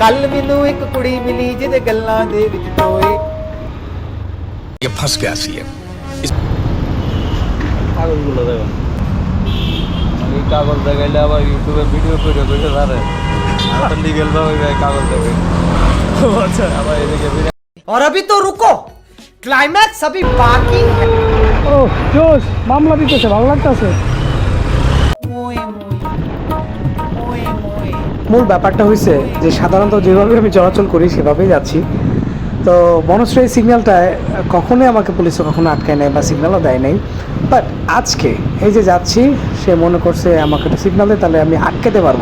ਕੱਲ ਮੈਨੂੰ ਇੱਕ ਕੁੜੀ ਮਿਲੀ ਜਿਹਦੇ ਗੱਲਾਂ ਦੇ ਵਿੱਚ ਟੋਏ ये फंस गया सी কাগজগুলো দেখো আমি কাগজ দেখাইলে আবার ইউটিউবে ভিডিও করে করে ধরে আমার লিগেল ভাবে ভাই কাগজ দেবে আচ্ছা আবার এদিকে বিরিয়ানি और अभी तो रुको क्लाइमैक्स अभी बाकी है ও জোস মামলা দিতেছে ভালো লাগতেছে মূল ব্যাপারটা হয়েছে যে সাধারণত যেভাবে আমি চলাচল করি, সেভাবেই যাচ্ছি। তো বনশ্রী সিগন্যালটায় কখনোই আমাকে পুলিশে কখনো আটকায় নেয় বা সিগন্যালও দেয় নাই। বাট আজকে এই যে যাচ্ছি, সে মনে করছে আমাকে একটা সিগন্যাল দেয় তাহলে আমি আটকাতে পারব।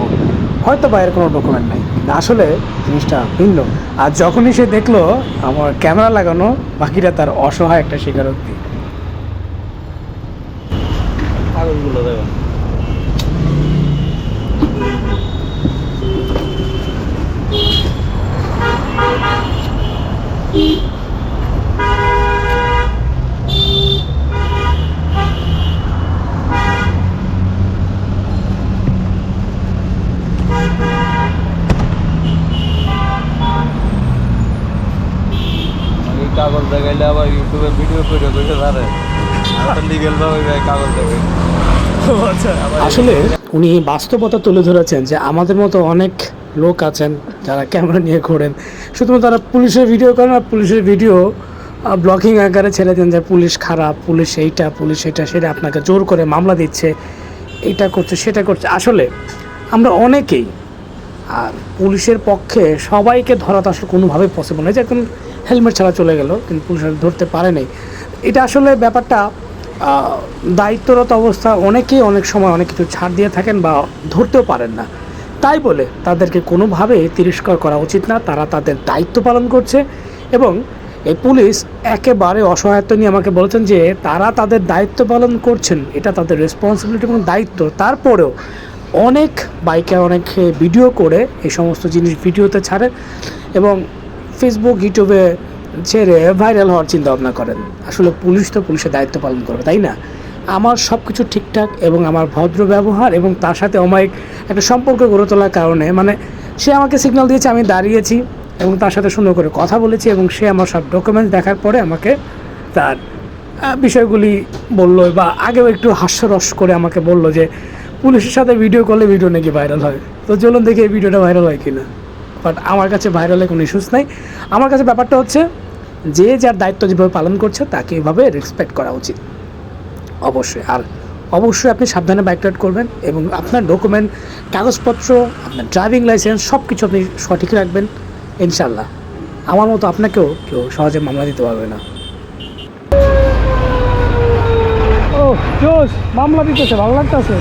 হয়তো বাইরের কোনো ডকুমেন্ট নাই। আসলে জিনিসটা ভিন্ন। আর যখনই সে দেখল আমার ক্যামেরা লাগানো বাকিটা তার অসহায় একটা স্বীকারোক্তি আমি কাগজ দেখাইলে আবার ইউটিউবে ভিডিও করে করে ধরে আমার লিগেল ভাবে ভাই কাগজ দেবে আচ্ছা। আসলে উনি বাস্তবতা তুলে ধরেছেন যে আমাদের মতো অনেক লোক আছেন যারা ক্যামেরা নিয়ে ঘোরেন। শুধুমাত্র তারা পুলিশের ভিডিও করেন আর পুলিশের ভিডিও ব্লকিং আকারে ছেড়ে দেন যে পুলিশ খারাপ পুলিশ এইটা পুলিশ এইটা সেটা আপনাকে জোর করে মামলা দিচ্ছে এইটা করছে সেটা করছে। আসলে আমরা অনেকেই আর পুলিশের পক্ষে সবাইকে ধরা তো আসলে কোনোভাবেই পসিবল নয়। যে একজন হেলমেট ছাড়া চলে গেল, কিন্তু পুলিশ ধরতে পারে নাই। এটা আসলে ব্যাপারটা দায়িত্বরত অবস্থা অনেকেই অনেক সময় অনেক কিছু ছাড় দিয়ে থাকেন বা ধরতেও পারেন না। তাই বলে তাদেরকে কোনোভাবে তিরস্কার করা উচিত না, তারা তাদের দায়িত্ব পালন করছে এবং এই পুলিশ একেবারে অসহায়ত্ব নিয়ে আমাকে বলেছেন যে তারা তাদের দায়িত্ব পালন করছেন, এটা তাদের রেসপন্সিবিলিটি এবং দায়িত্ব। তারপরেও অনেক বাইকে অনেক ভিডিও করে এই সমস্ত জিনিস ভিডিওতে ছাড়ে এবং ফেসবুক ইউটিউবে ছেড়ে ভাইরাল হওয়ার চিন্তা ভাবনা করেন। আসলে পুলিশ তো পুলিশের দায়িত্ব পালন করবে, তাই না? আমার সব কিছু ঠিকঠাক এবং আমার ভদ্র ব্যবহার এবং তার সাথে অমায়িক একটা সম্পর্ক গড়ে তোলার কারণে মানে সে আমাকে সিগন্যাল দিয়েছে, আমি দাঁড়িয়েছি এবং তার সাথে সুন্দর করে কথা বলেছি এবং সে আমার সব ডকুমেন্টস দেখার পরে আমাকে তার বিষয়গুলি বলল বা আগেও একটু হাস্যরস করে আমাকে বলল যে, পুলিশের সাথে ভিডিও করলে ভিডিও নাকি ভাইরাল হয়? তো চলুন দেখি এই ভিডিওটা ভাইরাল হয় কিনা। বাট আমার কাছে ভাইরালের কোনো ইস্যুস নাই। আমার কাছে ব্যাপারটা হচ্ছে, যে যার দায়িত্ব যেভাবে পালন করছে, তাকে এভাবে রেসপেক্ট করা উচিত। অবশ্যই। আর অবশ্যই আপনি সাবধানে বাইক রাইড করবেন এবং আপনার ডকুমেন্ট কাগজপত্র, আপনার ড্রাইভিং লাইসেন্স সব কিছু আপনি সঠিক রাখবেন ইনশাল্লাহ আমার মতো আপনাকেও কেউ সহজে মামলা দিতে পারবে না। ও জোস মামলা দিতেছে, ভালো লাগতেছে।